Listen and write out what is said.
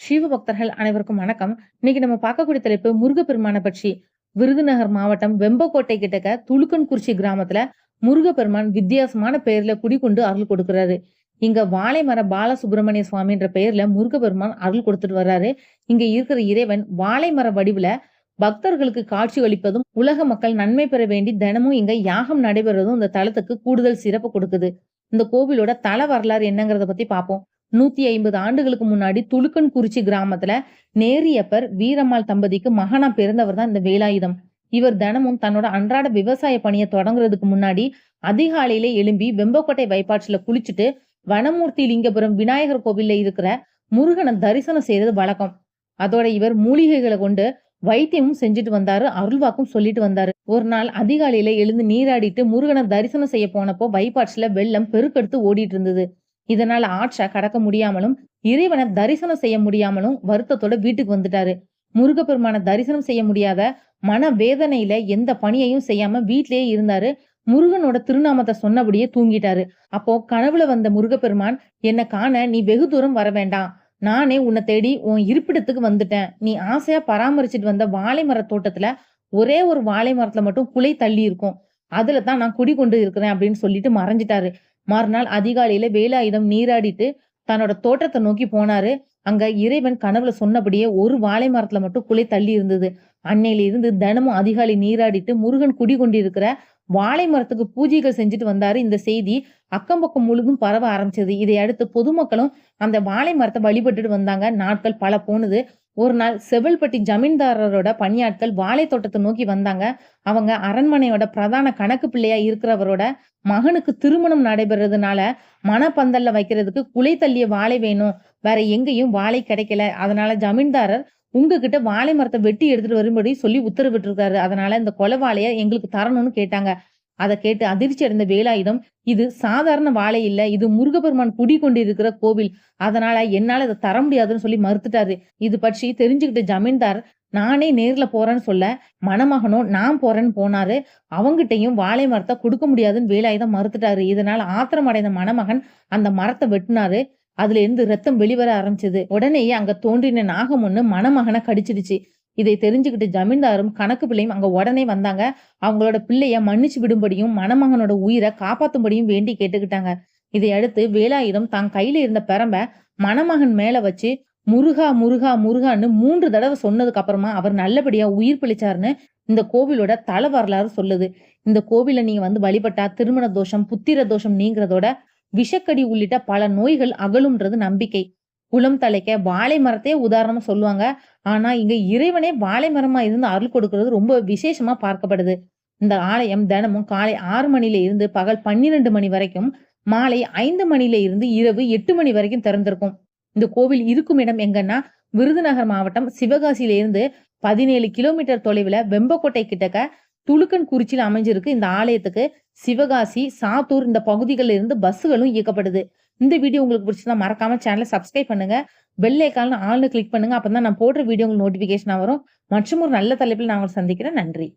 சிவ பக்தர்கள் அனைவருக்கும் வணக்கம். இன்னைக்கு நம்ம பார்க்கக்கூடிய தலைப்பு முருகப்பெருமானை பற்றி. விருதுநகர் மாவட்டம் வெம்பக்கோட்டை கிட்டக்க துளுக்கன்குறிச்சி கிராமத்துல முருகப்பெருமான் வித்தியாசமான பெயர்ல குடிகொண்டு அருள் கொடுக்கிறாரு. இங்க வாழைமர பாலசுப்பிரமணிய சுவாமின்ற பெயர்ல முருகப்பெருமான் அருள் கொடுத்துட்டு வர்றாரு. இங்க இருக்கிற இறைவன் வாழைமர வடிவுல பக்தர்களுக்கு காட்சி அளிப்பதும் உலக மக்கள் நன்மை பெற வேண்டி தினமும் இங்க யாகம் நடைபெறுவதும் இந்த தலத்துக்கு கூடுதல் சிறப்பு கொடுக்குது. இந்த கோவிலோட தல வரலாறு என்னங்கிறத பத்தி பார்ப்போம். நூத்தி ஐம்பது ஆண்டுகளுக்கு முன்னாடி துலுக்கன் குறிச்சி கிராமத்துல நேரியப்பர் வீரம்மாள் தம்பதிக்கு மகனா பிறந்தவர் தான் இந்த வேலாயுதம். இவர் தினமும் தன்னோட அன்றாட விவசாய பணியை தொடங்குறதுக்கு முன்னாடி அதிகாலையிலே எழும்பி வெம்பக்கோட்டை வைப்பாற்றில குளிச்சுட்டு வனமூர்த்தி லிங்கபுரம் விநாயகர் கோவில்ல இருக்கிற முருகனை தரிசனம் செய்யறது வழக்கம். அதோட இவர் மூலிகைகளை கொண்டு வைத்தியமும் செஞ்சுட்டு வந்தாரு அருள்வாக்கும் சொல்லிட்டு வந்தாரு. ஒரு நாள் அதிகாலையில எழுந்து நீராடிட்டு முருகனை தரிசனம் செய்ய போனப்போ வைப்பாட்சில வெள்ளம் பெருக்கெடுத்து ஓடிட்டு இருந்தது. இதனால ஆற்ற கடக்க முடியாமலும் இறைவனை தரிசனம் செய்ய முடியாமலும் வருத்தத்தோட வீட்டுக்கு வந்துட்டாரு. முருகப்பெருமான தரிசனம் செய்ய முடியாத மன வேதனையில எந்த பணியையும் செய்யாம வீட்டிலேயே இருந்தாரு. முருகனோட திருநாமத்தை சொன்னபடியே தூங்கிட்டாரு. அப்போ கனவுல வந்த முருகப்பெருமான் என்ன காண நீ வெகு தூரம் வர வேண்டாம். நானே உன்னை தேடி உன் இருப்பிடத்துக்கு வந்துட்டேன். நீ ஆசையா பராமரிச்சுட்டு வந்த வாழை மர தோட்டத்துல ஒரே ஒரு வாழை மரத்துல மட்டும் குலை தள்ளி இருக்கும். அதுல தான் நான் குடி கொண்டு இருக்கிறேன் அப்படின்னு சொல்லிட்டு மறைஞ்சிட்டாரு. மறுநாள் அதிகாலையில வேலாயுதம் நீராடிட்டு தன்னோட தோட்டத்தை நோக்கி போனாரு. அங்க இறைவன் கனவுல சொன்னபடியே ஒரு வாழை மரத்துல மட்டும் குலை தள்ளி இருந்தது. அன்னையில இருந்து தினமும் அதிகாலை நீராடிட்டு முருகன் குடி கொண்டிருக்கிற வாழை மரத்துக்கு பூஜைகள் செஞ்சுட்டு வந்தாரு இந்த செய்தி. அக்கம் பக்கம் முழுதும் பரவ ஆரம்பிச்சது. இதை அடுத்து பொதுமக்களும் அந்த வாழை மரத்தை வழிபட்டுட்டு வந்தாங்க. நாட்கள் பல போனது. ஒரு நாள் செவல்பட்டி ஜமீன்தாரரோட பணியாட்கள் வாழை தோட்டத்தை நோக்கி வந்தாங்க. அவங்க அரண்மனையோட பிரதான கணக்கு பிள்ளையா இருக்கிறவரோட மகனுக்கு திருமணம் நடைபெறதுனால மனப்பந்தல்ல வைக்கிறதுக்கு குலை தள்ளிய வாழை வேணும். வேற எங்கேயும் வாழை கிடைக்கல. அதனால ஜமீன்தாரர் உங்ககிட்ட வாழை மரத்தை வெட்டி எடுத்துட்டு வரும்படி சொல்லி உத்தரவிட்டு இருக்காரு அதனால இந்த கொலை வாழைய எங்களுக்கு தரணும்னு கேட்டாங்க. அதை கேட்டு அதிர்ச்சி அடைந்த வேலாயுதம் இது சாதாரண வாழை இல்ல இது முருகபெருமான் குடி கொண்டிருக்கிற கோவில். அதனால என்னால இதை தர முடியாதுன்னு சொல்லி மறுத்துட்டாரு. இது பற்றி தெரிஞ்சுக்கிட்ட ஜமீன்தார் நானே நேர்ல போறேன்னு சொல்ல மணமகனும் நான் போறேன்னு போனாரு. அவங்கிட்டையும் வாழை மரத்தை கொடுக்க முடியாதுன்னு வேலாயுதம் மறுத்துட்டாரு. இதனால ஆத்திரம் அடைந்த மணமகன் அந்த மரத்தை வெட்டினாரு. அதுல இருந்து ரத்தம் வெளிவர ஆரம்பிச்சது. உடனேயே அங்க தோன்றின நாகம் ஒண்ணு மணமகனை கடிச்சிடுச்சு. இதை தெரிஞ்சுக்கிட்டு ஜமீன்தாரும் கணக்கு பிள்ளையும் அங்க உடனே வந்தாங்க. அவங்களோட பிள்ளைய மன்னிச்சு விடும்படியும் மணமகனோட உயிரை காப்பாத்தும்படியும் வேண்டி கேட்டுக்கிட்டாங்க. இதை அடுத்து வேலாயுதம் தான் கையில இருந்த பெரம்ப மணமகன் மேல வச்சு முருகா முருகா முருகான்னு மூன்று தடவை சொன்னதுக்கு அப்புறமா அவர் நல்லபடியா உயிர் பிழைச்சாருன்னு இந்த கோவிலோட தல வரலாறு சொல்லுது. இந்த கோவில நீங்க வந்து வழிபட்டா திருமண தோஷம் புத்திர தோஷம் நீங்கிறதோட விஷக்கடி உள்ளிட்ட பல நோய்கள் அகலும்ன்றது நம்பிக்கை. குளம் தலைக்க வாழை மரத்தையே உதாரணமா சொல்லுவாங்க. ஆனா இங்க இறைவனே வாழை மரமா இருந்து அருள் கொடுக்கிறது ரொம்ப விசேஷமா பார்க்கப்படுது. இந்த ஆலயம் தினமும் காலை ஆறு மணில இருந்து பகல் பன்னிரண்டு மணி வரைக்கும் மாலை ஐந்து மணில இருந்து இரவு எட்டு மணி வரைக்கும் திறந்திருக்கும். இந்த கோவில் இருக்கும் இடம் எங்கன்னா விருதுநகர் மாவட்டம் சிவகாசியில இருந்து பதினேழு கிலோமீட்டர் தொலைவுல வெம்பக்கோட்டை கிட்டக்க துளுக்கன் குறிச்சியில் அமைஞ்சிருக்கு இந்த ஆலயத்துக்கு. சிவகாசி சாத்தூர் இந்த பகுதிகளில் இருந்து பஸ்ஸுகளும் இயக்கப்படுது. இந்த வீடியோ உங்களுக்கு பிடிச்சதா மறக்காம சேனலை சப்ஸ்கிரைப் பண்ணுங்க. பெல் ஐக்கால்னு ஆள்னு கிளிக் பண்ணுங்க. அப்பதான் நான் போடுற வீடியோ உங்களுக்கு நோட்டிபிகேஷனா வரும். மற்றும் ஒரு நல்ல தலைப்பில் நான் உங்களை சந்திக்கிறேன். நன்றி.